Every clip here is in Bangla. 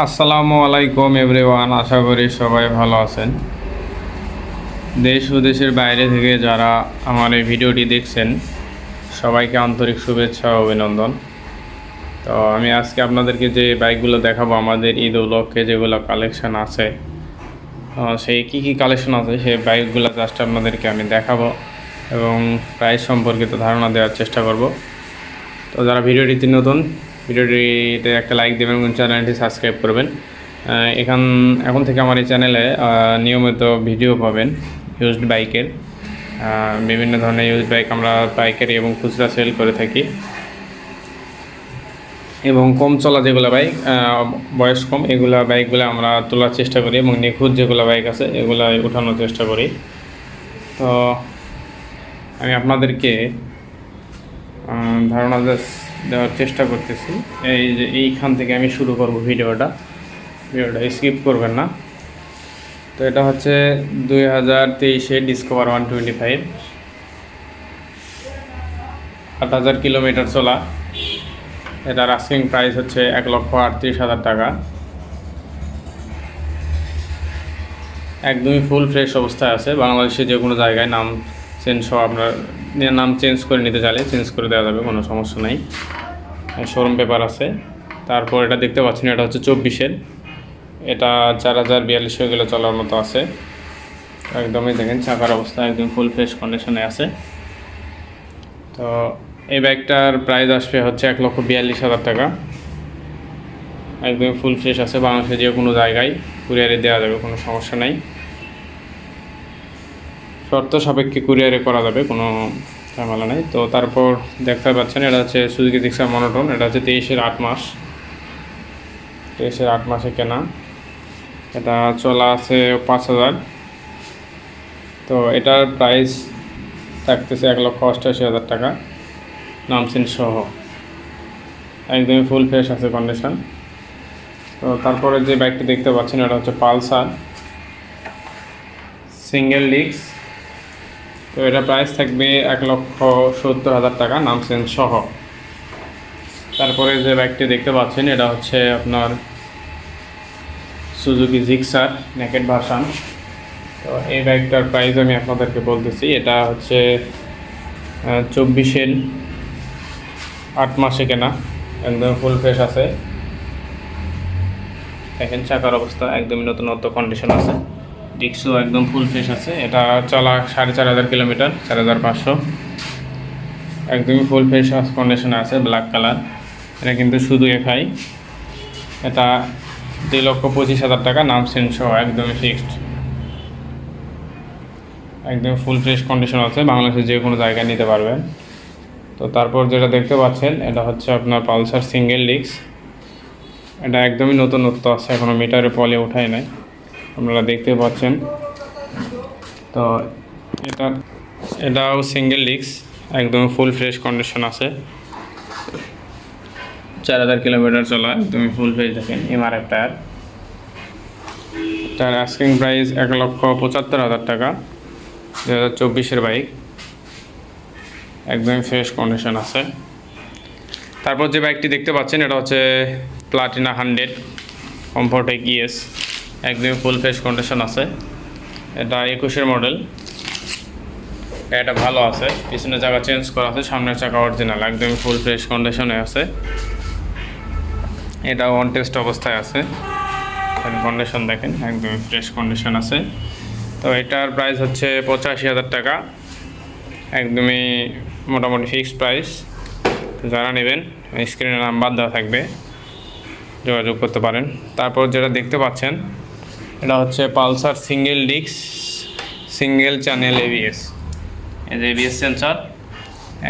আসসালামু আলাইকুম এভরিওয়ান, আশা করি সবাই ভালো আছেন। দেশ ও দেশের বাইরে থেকে যারা আমার এই ভিডিওটি দেখছেন, সবাইকে আন্তরিক শুভেচ্ছা ও অভিনন্দন। তো আমি আজকে আপনাদেরকে যে বাইকগুলো দেখাবো, আমাদের ঈদ উপলক্ষে যেগুলো কালেকশন আছে সেই কী কী কালেকশন আছে, সেই বাইকগুলো জাস্ট আপনাদেরকে আমি দেখাবো এবং প্রাইস সম্পর্কিত ধারণা দেওয়ার চেষ্টা করব। তো যারা ভিডিওটিতে নতুন ভিডিওটিতে একটা লাইক দেবেন এবং চ্যানেলটি সাবস্ক্রাইব করবেন। এখান, এখন থেকে আমার এই চ্যানেলে নিয়মিত ভিডিও পাবেন ইউজড বাইকের বিভিন্ন ধরনের ইউজড বাইক আমরা পাইকারি এবং খুচরা সেল করে থাকি। এবং কম চলা যেগুলো বাইক বয়স কম, এগুলো বাইকগুলো আমরা তোলার চেষ্টা করি এবং নিখুঁত যেগুলো বাইক আছে এগুলো উঠানোর চেষ্টা করি। তো, আমি আপনাদেরকে ধারণা দেওয়ার চেষ্টা করতেছি। এই যে এইখান থেকে আমি শুরু করব ভিডিওটা। ভিডিওটা স্কিপ করবেন না। তো এটা হচ্ছে দুই হাজার তেইশে ডিসকভার ওয়ান টোয়েন্টি ফাইভ আট হাজার কিলোমিটার চলা। এটার আস্কিং প্রাইস হচ্ছে এক লক্ষ আটত্রিশ হাজার টাকা। একদমই ফুল ফ্রেশ অবস্থায় আছে। বাংলাদেশে যে কোনো জায়গায় নাম চেঞ্জ হওয়া আপনার নাম চেঞ্জ করে নিতে চাইলে চেঞ্জ করে দেওয়া যাবে, কোনো সমস্যা নাই। শোরুম পেপার আছে। তারপর এটা দেখতে পাচ্ছেন, এটা হচ্ছে চব্বিশের। এটা চার হাজার বিয়াল্লিশ কিলো চলার মতো আছে। একদমই দেখেন, চাকার অবস্থা একদম ফুল ফ্রেশ কন্ডিশনে আছে। তো এই ব্যাগটার প্রাইস আসবে হচ্ছে এক লক্ষ বিয়াল্লিশ হাজার টাকা। একদমই ফুল ফ্রেশ আছে বাংলাদেশে যে কোনো জায়গায় কুরিয়ারে দেওয়া যাবে, কোনো সমস্যা নাই। শর্ত সাপেক্ষে কুরিয়ারে করা যাবে, কোনো ঝামেলা নেই। তো তারপর দেখতে পাচ্ছেন, এটা হচ্ছে সুজুকি দিক্সার মনোটন এটা হচ্ছে তেইশের আট মাস। তেইশের আট মাসে কেনা। এটা চলা আছে পাঁচ হাজার। তো এটার প্রাইস থাকতেছে এক লক্ষ অষ্টাশি হাজার টাকা নামসিন সহ। একদমই ফুল ফ্রেশ আছে কন্ডিশন তো তারপরে যে বাইকটি দেখতে পাচ্ছেন, এটা হচ্ছে পালসার। সিঙ্গেল ডিস্ক তো এটা প্রাইস থাকবে এক লক্ষ সত্তর হাজার টাকা, নাম চেঞ্জ সহ। তারপরে যে বাইকটি দেখতে পাচ্ছেন, এটা হচ্ছে আপনার সুজুকি জিক্সার নেকেট ভার্সান তো এই বাইকটার প্রাইস আমি আপনাদেরকে বলতেছি, এটা হচ্ছে চব্বিশের আট মাসে কেনা, একদম ফুল ফ্রেশ আছে। দেখেন চাকার অবস্থা, একদমই নতুনত্ব কন্ডিশন আছে। ডিক্সও একদম ফুল ফ্রেশ আছে। এটা চলা সাড়ে চার হাজার কিলোমিটার, চার হাজার পাঁচশো। একদমই ফুল ফ্রেশ কন্ডিশনে আছে ব্ল্যাক কালার এটা কিন্তু শুধু এফআই এটা দুই লক্ষ পঁচিশ হাজার টাকা নাম সেন্স একদমই ফিক্সড একদম ফুল ফ্রেশ কন্ডিশন আছে, বাংলাদেশের যে কোনো জায়গায় নিতে পারবেন। তো তারপর যেটা দেখতে পাচ্ছেন, এটা হচ্ছে আপনার পালসার সিঙ্গেল ডিস্ক এটা একদমই নতুনত্ব আছে এখনও মিটারে পলে ওঠায় নাই। আপনারা দেখতে পাচ্ছেন। তো এটা, এটাও সিঙ্গেল ডিস্ক একদম ফুল ফ্রেশ কন্ডিশন আছে। চার হাজার কিলোমিটার চলা একদমই ফুল ফ্রেশ দেখেন এমআরএফ টায়ার তার আস্কিং প্রাইস এক লক্ষ পঁচাত্তর হাজার টাকা দু হাজার চব্বিশের বাইক একদমই ফ্রেশ কন্ডিশন আছে। তারপর যে বাইকটি দেখতে পাচ্ছেন, এটা হচ্ছে প্লাটিনা হান্ড্রেড কমফোর্টেক ইএস একদমই ফুল ফ্রেশ কন্ডিশন আছে। এটা একুশের মডেল এটা ভালো আছে। পিছনের চাকা চেঞ্জ করা আছে, সামনের চাকা অরিজিনাল একদমই ফুল ফ্রেশ কন্ডিশনে আছে। এটা ওয়ান টেস্ট অবস্থায় আছে। কন্ডিশন দেখেন, একদমই ফ্রেশ কন্ডিশন আছে। তো এটার প্রাইস হচ্ছে পঁচাশি হাজার টাকা। একদমই মোটামুটি ফিক্সড প্রাইস যারা নেবেন স্ক্রিনে নাম্বার দেওয়া থাকবে। যোগাযোগ করতে পারেন। তারপর যেটা দেখতে পাচ্ছেন এটা হচ্ছে Pulsar single disc, single channel ABS এই যে এবিএস সেন্সর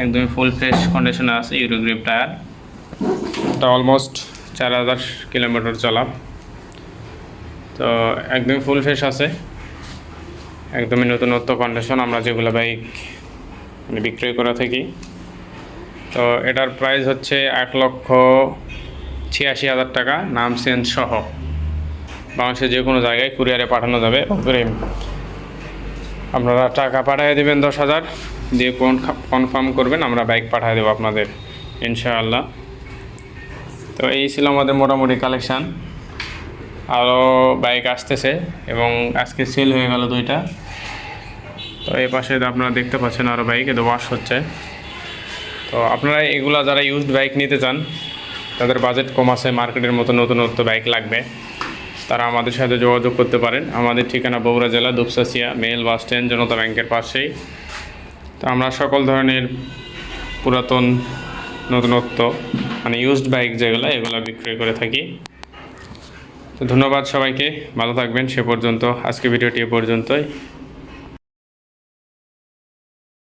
একদমই ফুল ফ্রেশ কন্ডিশনে আছে ইউরোগ্রিপ টায়ার এটা অলমোস্ট চার হাজার কিলোমিটার চলা। তো একদমই ফুল ফ্রেশ আছে। একদমই নতুনত্ব কন্ডিশন আমরা যেগুলো বাইক মানে বিক্রয় করে থাকি। তো এটার প্রাইস হচ্ছে এক লক্ষ ছিয়াশি হাজার টাকা, নাম চেঞ্জ সহ। বাংলাদেশের যে কোনো জায়গায় কুরিয়ারে পাঠানো যাবে। আপনারা টাকা পাঠিয়ে দেবেন দশ হাজার। দিয়ে কোন কনফার্ম করবেন, আমরা বাইক পাঠিয়ে দেবো আপনাদের, ইনশাআল্লাহ। তো এই ছিল আমাদের মোটামুটি কালেকশান আরও বাইক আসতেছে এবং আজকে সেল হয়ে গেল দুইটা। তো এই পাশে আপনারা দেখতে পাচ্ছেন আরও বাইক এদের ওয়াশ হচ্ছে। তো আপনারা এগুলা যারা ইউজড বাইক নিতে চান, তাদের বাজেট কম আছে মার্কেটের মতো নতুন নতুন বাইক লাগবে। তারা আমাদের সাথে যোগাযোগ করতে পারেন। আমাদের ঠিকানা বগুড়া জেলা, দুপসাসিয়া, মেল বাস স্ট্যান্ড, জনতা ব্যাংকের পাশেই। তো আমরা সকল ধরনের পুরাতন নতুনত্ব মানে ইউজড বাইক যেগুলো, এগুলো বিক্রয় করে থাকি। তো ধন্যবাদ সবাইকে, ভালো থাকবেন, সে পর্যন্ত। আজকে ভিডিওটি এ পর্যন্তই।